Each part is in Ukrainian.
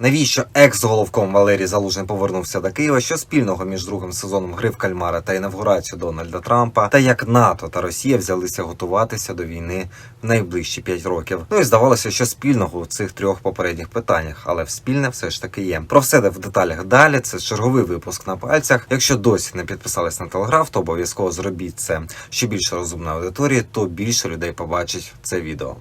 Навіщо екс-головком Валерій Залужний повернувся до Києва? Що спільного між другим сезоном гри в кальмара та інавгурацією Дональда Трампа? Та як НАТО та Росія взялися готуватися до війни в найближчі п'ять років? Ну і здавалося, що спільного в цих трьох попередніх питаннях, але в спільне все ж таки є. Про все де в деталях далі. Це черговий випуск на пальцях. Якщо досі не підписались на телеграф, то обов'язково зробіть це. Що більше розумної аудиторії, то більше людей побачить це відео.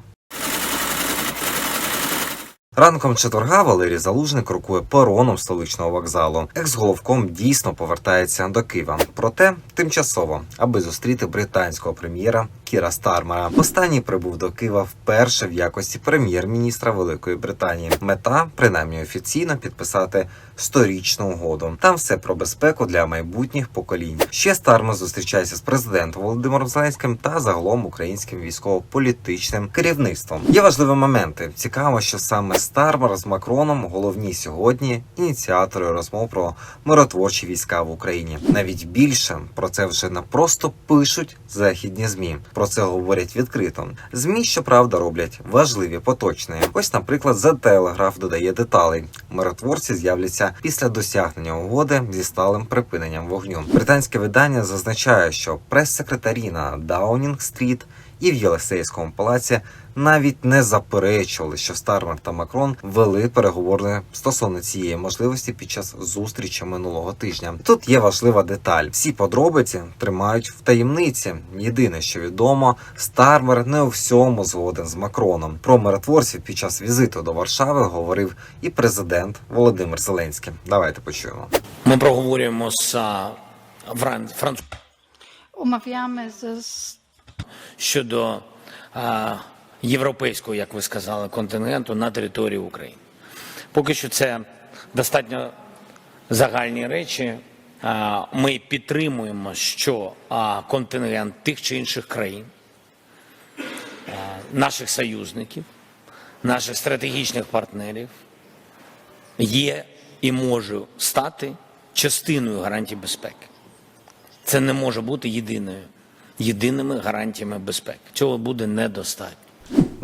Ранком четверга Валерій Залужний крокує пероном столичного вокзалу. Екс-головком дійсно повертається до Києва, проте тимчасово, аби зустріти британського прем'єра Кіра Стармера. Останній прибув до Києва вперше в якості прем'єр-міністра Великої Британії. Мета, принаймні офіційно, підписати сторічну угоду. Там все про безпеку для майбутніх поколінь. Ще Стармер зустрічається з президентом Володимиром Зеленським та загалом українським військово-політичним керівництвом. Є важливі моменти. Цікаво, що саме Стармер з Макроном головні сьогодні ініціатори розмов про миротворчі війська в Україні. Навіть більше про це вже не просто пишуть західні змі. Про це говорять відкрито. Змі, щоправда, роблять важливі поточні. Ось, наприклад, за телеграф додає деталей. Миротворці з'являться після досягнення угоди зі сталим припиненням вогню. Британське видання зазначає, що прес-секретарі на Даунінг-стріт і в Єлисейському палаці навіть не заперечували, що Стармер та Макрон вели переговори стосовно цієї можливості під час зустрічі минулого тижня. Тут є важлива деталь: всі подробиці тримають в таємниці. Єдине, що відомо, Стармер не у всьому згоден з Макроном. Про миротворців під час візиту до Варшави говорив і президент Володимир Зеленський. Давайте почуємо. Ми проговорюємо з а, Фран... Франц... Omawiamy ze щодо а, європейського, як ви сказали, континенту на території України. Поки що це достатньо загальні речі. А, Ми підтримуємо, що а, контингент тих чи інших країн, а, наших союзників, наших стратегічних партнерів є і може стати частиною гарантій безпеки. Це не може бути єдиною, єдиними гарантіями безпеки. Цього буде недостатньо.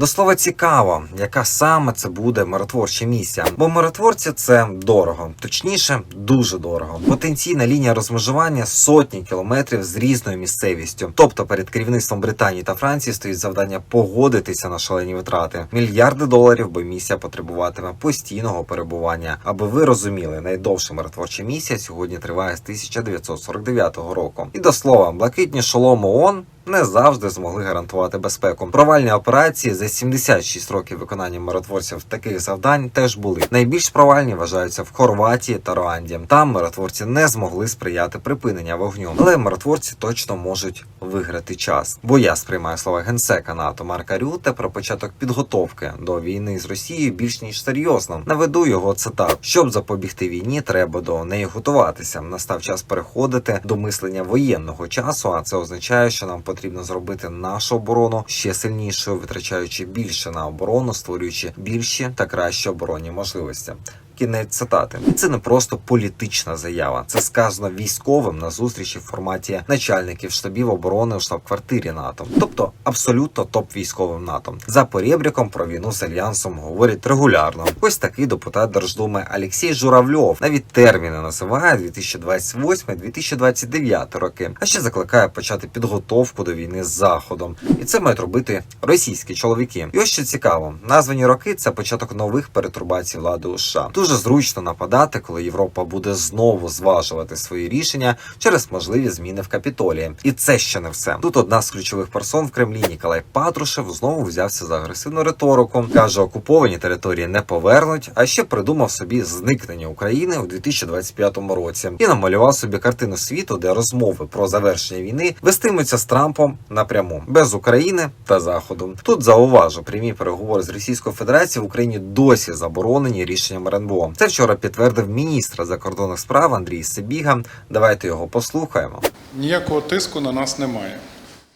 До слова цікаво, яка саме це буде миротворча місія. Бо миротворці це дорого, точніше, дуже дорого. Потенційна лінія розмежування сотні кілометрів з різною місцевістю. Тобто перед керівництвом Британії та Франції стоїть завдання погодитися на шалені витрати. Мільярди доларів, бо місія потребуватиме постійного перебування. Аби ви розуміли, найдовша миротворча місія сьогодні триває з 1949 року. І до слова, блакитні шоломи ООН не завжди змогли гарантувати безпеку. Провальні операції за 76 років виконання миротворців таких завдань теж були. Найбільш провальні вважаються в Хорватії та Руанді. Там миротворці не змогли сприяти припинення вогню, але миротворці точно можуть виграти час. Бо я сприймаю слова генсека НАТО Марка Рюте про початок підготовки до війни з Росією більш ніж серйозно. Наведу його цитат: щоб запобігти війні, треба до неї готуватися. Настав час переходити до мислення воєнного часу. А це означає, що нам потрібно зробити нашу оборону ще сильнішою, витрачаючи більше на оборону, створюючи більші та кращі оборонні можливості. Кінець цитати. Це не просто політична заява. Це сказано військовим на зустрічі в форматі начальників штабів оборони у штаб-квартирі НАТО, тобто абсолютно топ військовим НАТО. За порєбріком про війну з альянсом говорять регулярно. Ось такий депутат Держдуми Олексій Журавльов навіть терміни називає 2028-2029 роки. А ще закликає почати підготовку до війни з заходом, і це мають робити російські чоловіки. І ось що цікаво, названі роки це початок нових перетурбацій влади у США. Дуже зручно нападати, коли Європа буде знову зважувати свої рішення через можливі зміни в капітолії. І це ще не все. Тут одна з ключових персон в Кремлі Ніколай Патрушев знову взявся за агресивну риторику. каже, окуповані території не повернуть, а ще придумав собі зникнення України у 2025 році і намалював собі картину світу, де розмови про завершення війни вестимуться з Трампом напряму без України та Заходу. Тут зауважу прямі переговори з Російською Федерацією в Україні досі заборонені рішенням РНБО. Це вчора підтвердив міністр закордонних справ Андрій Сибіга. Давайте його послухаємо. Ніякого тиску на нас немає.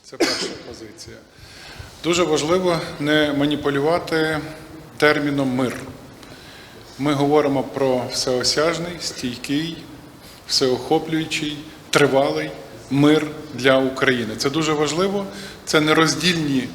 Це перша позиція. Дуже важливо не маніпулювати терміном мир. Ми говоримо про всеосяжний, стійкий, всеохоплюючий, тривалий мир для України. Це дуже важливо. Це нероздільні,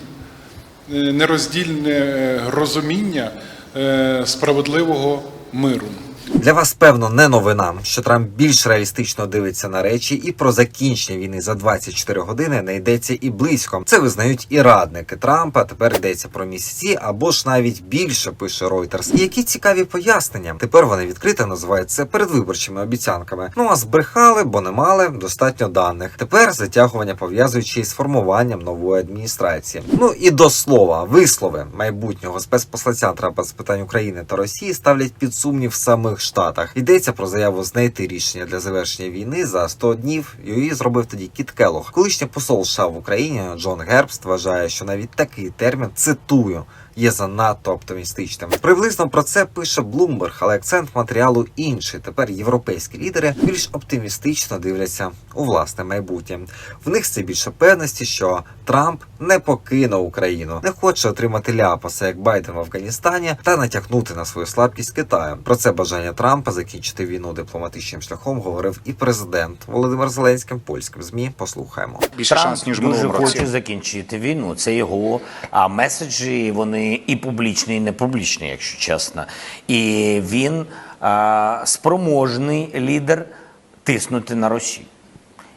е, нероздільне е, розуміння е, справедливого миру. Для вас, певно, не новина, що Трамп більш реалістично дивиться на речі, і про закінчення війни за 24 години не йдеться і близько. Це визнають і радники Трампа. Тепер йдеться про місяці або ж навіть більше пише Reuters. І які цікаві пояснення. Тепер вони відкрито називають це передвиборчими обіцянками. Ну а збрехали, бо не мали достатньо даних. Тепер затягування пов'язуючи із формуванням нової адміністрації. Ну і до слова, вислови майбутнього спецпосланця Трампа з питань України та Росії ставлять під сумнів в самих Штатах. Йдеться про заяву знайти рішення для завершення війни за 100 днів. Її зробив тоді Кіт Келлог. Колишній посол США в Україні Джон Гербст вважає, що навіть такий термін цитую. Є занадто оптимістичним. Приблизно про це пише Bloomberg, але акцент матеріалу інший. Тепер європейські лідери більш оптимістично дивляться у власне майбутнє. В них це більше певності, що Трамп не покине Україну, не хоче отримати ляпаса, як Байден в Афганістані, та натякнути на свою слабкість Китаю. Про це бажання Трампа закінчити війну дипломатичним шляхом говорив і президент Володимир Зеленський польським змі. Послухаємо. більше шанс, ніж дуже хоче закінчити війну. Це його а, меседжі, вони і публічні, і не публічні, якщо чесно. І він а, спроможний лідер тиснути на Росію.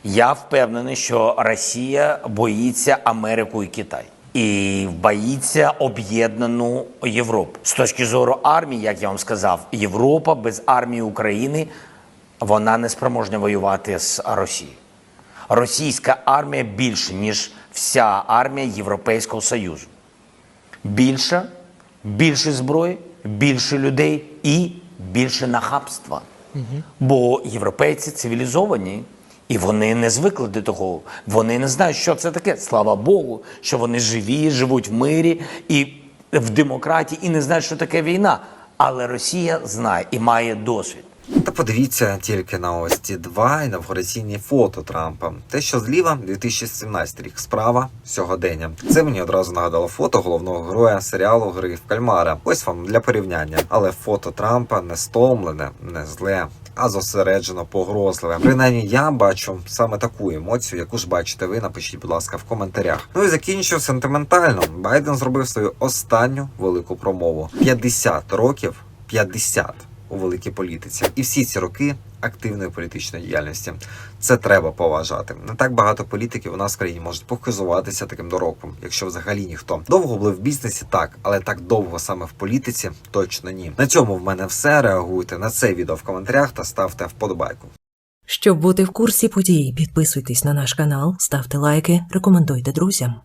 Я впевнений, що Росія боїться Америку і Китай. І боїться об'єднану Європу. З точки зору армії, як я вам сказав, Європа без армії України вона не спроможна воювати з Росією. Російська армія більше, ніж вся армія Європейського Союзу. Більше, більше зброї, більше людей і більше нахабства. Бо європейці цивілізовані, і вони не звикли до того. Вони не знають, що це таке. Слава Богу, що вони живі, живуть в мирі і в демократії, і не знають, що таке війна. Але Росія знає і має досвід. Подивіться тільки на ось ці два інавгураційні фото Трампа. Те, що зліва 2017 рік, справа сьогодення. Це мені одразу нагадало фото головного героя серіалу Гри в кальмара. Ось вам для порівняння. Але фото Трампа не стомлене, не зле. А зосереджено погрозливе. Принаймні я бачу саме таку емоцію, яку ж бачите ви. Напишіть, будь ласка, в коментарях. Ну і закінчу сентиментально. Байден зробив свою останню велику промову. 50 років, 50 у великій політиці, і всі ці роки активної політичної діяльності. Це треба поважати. Не так багато політиків у нас в країні можуть похизуватися таким доробком, якщо взагалі ніхто довго були в бізнесі, так, але так довго саме в політиці точно ні. На цьому в мене все. Реагуйте на це відео в коментарях та ставте вподобайку. Щоб бути в курсі подій, підписуйтесь на наш канал, ставте лайки, рекомендуйте друзям.